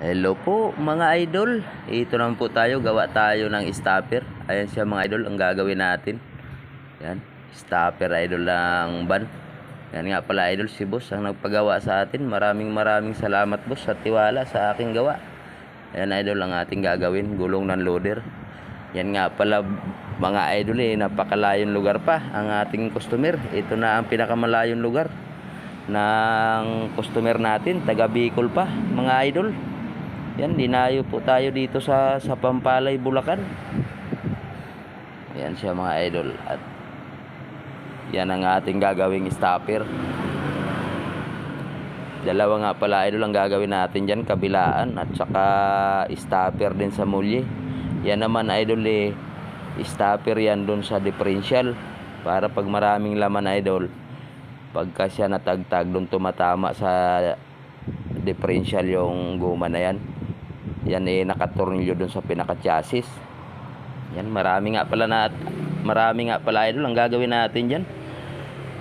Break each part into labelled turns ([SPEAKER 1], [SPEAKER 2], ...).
[SPEAKER 1] Hello po mga idol. Ito naman po tayo, gawa tayo ng stopper. Ayan siya mga idol, ang gagawin natin. Yan, stopper idol ng van. Yan nga pala idol, si boss ang nagpagawa sa atin. Maraming maraming salamat boss sa tiwala sa aking gawa. Ayan idol ang ating gagawin, gulong ng loader. Yan nga pala mga idol eh, napakalayong lugar pa ang ating customer. Ito na ang pinakamalayong lugar ng customer natin, taga Bicol pa, mga idol. Yan, dinayo po tayo dito sa sa Pampalay, Bulacan. Yan siya mga idol at yan ang ating gagawing stopper. Dalawa nga pala idol ang gagawin natin dyan, kabilaan at saka stopper din sa mulye. Yan naman idol eh, stopper yan dun sa differential para pag maraming laman idol, pagka siya natagtag doon tumatama sa differential yung guma na yan yan eh nakatornilyo doon sa pinaka chassis yan marami nga pala na marami nga pala idol ang gagawin natin dyan.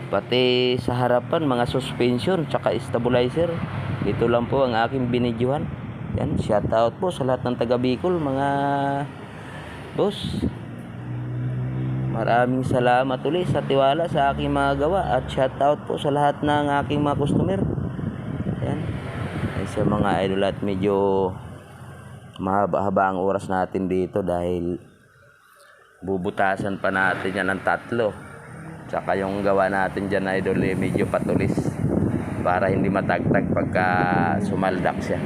[SPEAKER 1] Pati sa harapan mga suspension tsaka stabilizer. Ito lang po ang aking binidyohan. Yan shout out po sa lahat ng taga Bicol mga boss. Maraming salamat ulit sa tiwala sa aking mga gawa at shout out po sa lahat ng aking mga customer. Ayan. Ay sa mga idol at medyo mahaba-haba ang oras natin dito dahil bubutasan pa natin yan ng tatlo. Tsaka yung gawa natin dyan idol eh, medyo patulis para hindi matagtag pagka sumaldak siya.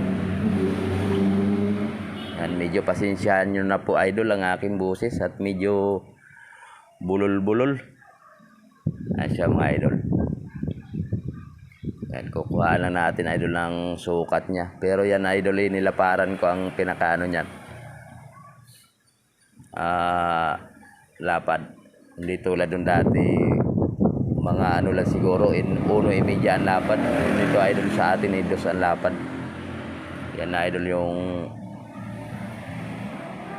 [SPEAKER 1] Yan, medyo pasensyahan nyo na po idol ang aking buses at medyo bulol-bulol. Ayan siya mga idol. Yan, kukuha lang natin idol ng sukat niya. Pero yan idol, eh, nilaparan ko ang pinakaano niyan. Ah, lapad. Hindi tulad nung dati, mga ano lang siguro, in uno imedya ang lapad. Dito idol sa atin, eh, dos ang lapad. Yan idol yung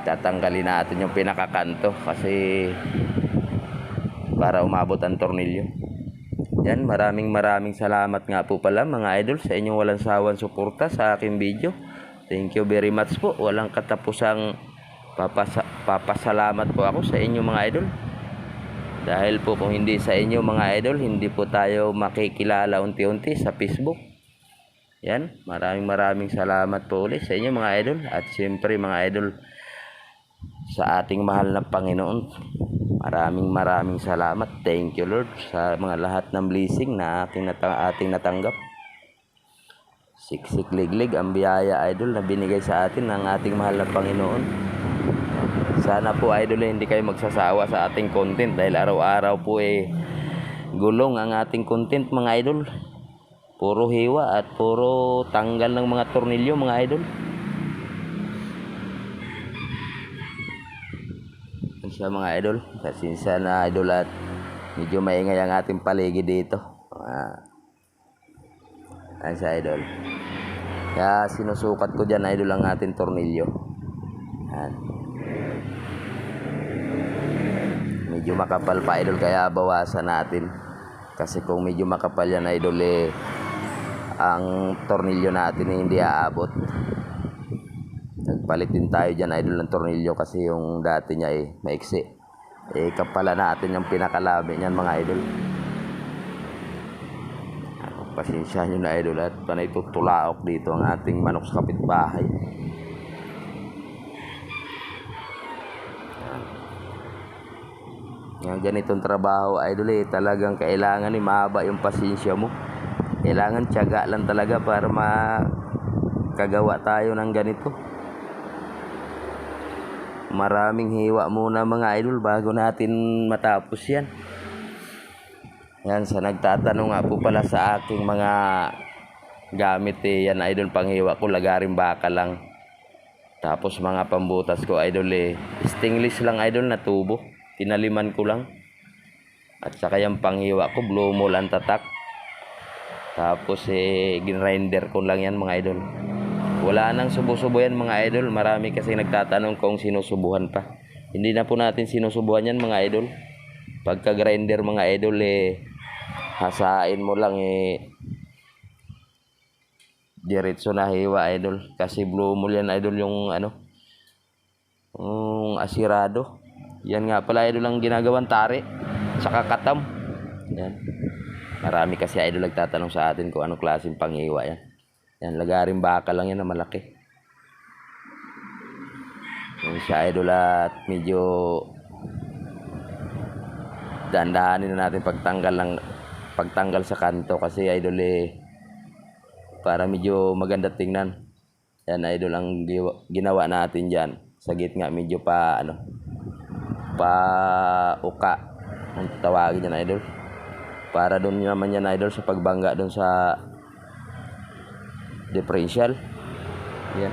[SPEAKER 1] tatanggalin natin yung pinakakanto kasi para umabot ang tornilyo. Yan, maraming maraming salamat nga po pala mga idol sa inyong walang sawang suporta sa aking video. Thank you very much po. Walang katapusang papasa papasalamat po ako sa inyong mga idol. Dahil po kung hindi sa inyo mga idol, hindi po tayo makikilala unti-unti sa Facebook. Yan, maraming maraming salamat po ulit sa inyo mga idol. At siyempre mga idol, sa ating mahal na Panginoon. Maraming maraming salamat. Thank you Lord sa mga lahat ng blessing na ating, nata- ating natanggap. Siksik liglig ang biyaya idol na binigay sa atin ng ating mahal na Panginoon. Sana po idol eh, hindi kayo magsasawa sa ating content dahil araw-araw po eh gulong ang ating content mga idol. Puro hiwa at puro tanggal ng mga tornilyo mga idol. Siya mga idol. Pasensya na idol at medyo maingay ang ating paligid dito. Ah. Yan siya idol. Kaya sinusukat ko dyan idol ang ating tornilyo. Yan. Medyo makapal pa idol kaya bawasan natin. Kasi kung medyo makapal yan idol eh ang tornilyo natin eh, hindi aabot. Nagpalit din tayo dyan idol ng tornilyo kasi yung dati niya eh maiksi. Eh kapala natin yung pinakalabi niyan mga idol. Pasensya nyo na idol at panay tutulaok dito ang ating manok sa kapitbahay. Yan ganitong trabaho idol eh talagang kailangan eh mahaba yung pasensya mo. Kailangan tiyaga lang talaga para makagawa tayo ng ganito maraming hiwa muna mga idol bago natin matapos yan. Yan sa nagtatanong nga po pala sa aking mga gamit eh yan idol panghiwa ko lagaring baka lang. Tapos mga pambutas ko idol eh stainless lang idol na tubo. Tinaliman ko lang. At saka yung panghiwa ko blue mall ang tatak tapos eh grinder ko lang yan mga idol wala nang subo-subo yan mga idol. Marami kasi nagtatanong kung sinusubuhan pa. Hindi na po natin sinusubuhan yan mga idol. Pagka grinder mga idol eh hasain mo lang eh diretso na hiwa idol kasi blue mall yan idol yung ano yung asirado yan nga pala idol ang ginagawan tari saka katam yan marami kasi idol nagtatanong sa atin kung anong klaseng panghiwa yan yan lagaring baka lang yan na malaki yung siya idol at medyo dandahanin na natin pagtanggal ng pagtanggal sa kanto kasi idol eh para medyo maganda tingnan. Yan idol ang ginawa natin diyan. Sa gitna medyo pa ano pa uka ang tawagin yan idol. Para doon naman yan idol sa pagbangga doon sa differential. Yan.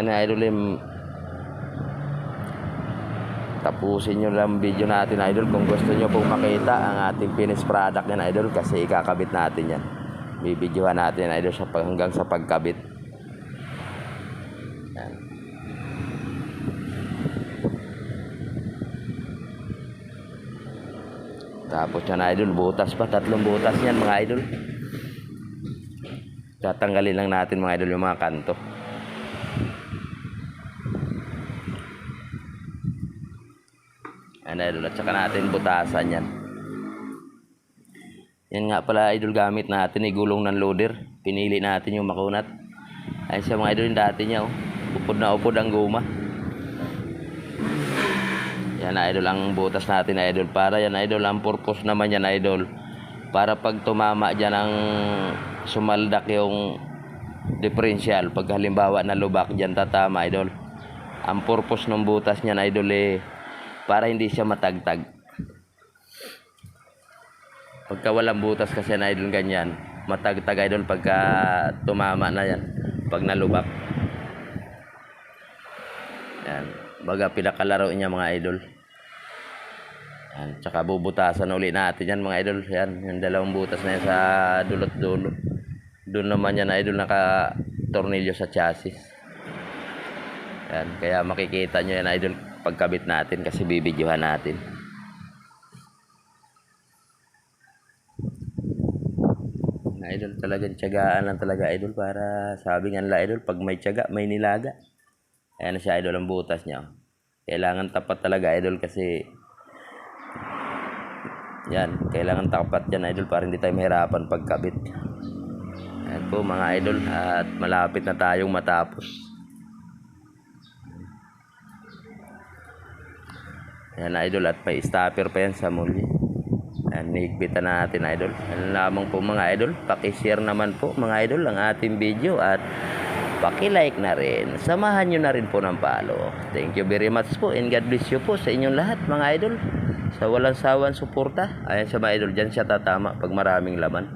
[SPEAKER 1] Yan idol yung tapusin nyo lang video natin idol kung gusto nyo pong makita ang ating finished product yan idol kasi ikakabit natin yan bibidyohan natin idol sa hanggang sa pagkabit yan. tapos yan idol butas pa tatlong butas yan mga idol tatanggalin lang natin mga idol yung mga kanto Yan idol, at saka natin butasan yan. Yan nga pala idol gamit natin, igulong ng loader. Pinili natin yung makunat. Ayun siya mga idol yung dati niya, oh. upod na upod ang guma. Yan idol ang butas natin idol. Para yan idol, ang purpose naman yan idol. Para pag tumama dyan ang sumaldak yung differential. Pag halimbawa na lubak dyan tatama idol. Ang purpose ng butas niyan idol eh para hindi siya matagtag. Pagka walang butas kasi na idol ganyan, matagtag idol pagka tumama na yan, pag nalubak. Yan, baga pinakalaro niya mga idol. Yan, tsaka bubutasan uli natin yan mga idol. Yan, yung dalawang butas na yan sa dulot-dulo. Doon naman yan idol naka tornilyo sa chassis. Yan, kaya makikita nyo yan idol pagkabit natin kasi bibidyohan natin. Idol talagang tiyagaan lang talaga idol para sabi nga nila idol pag may tiyaga may nilaga. Ayan na siya idol ang butas niya. Kailangan tapat talaga idol kasi yan, kailangan tapat yan idol para hindi tayo mahirapan pagkabit. Ayan po mga idol at malapit na tayong matapos. Yan idol at may stopper pa yan sa muli. Yan, nihigpitan natin idol. Yan lamang po mga idol. Pakishare naman po mga idol ang ating video at pakilike na rin. Samahan nyo na rin po ng follow. Thank you very much po and God bless you po sa inyong lahat mga idol. Sa walang sawan suporta. Ayan sa mga idol dyan siya tatama pag maraming laman.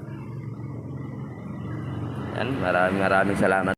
[SPEAKER 1] Yan, maraming maraming salamat.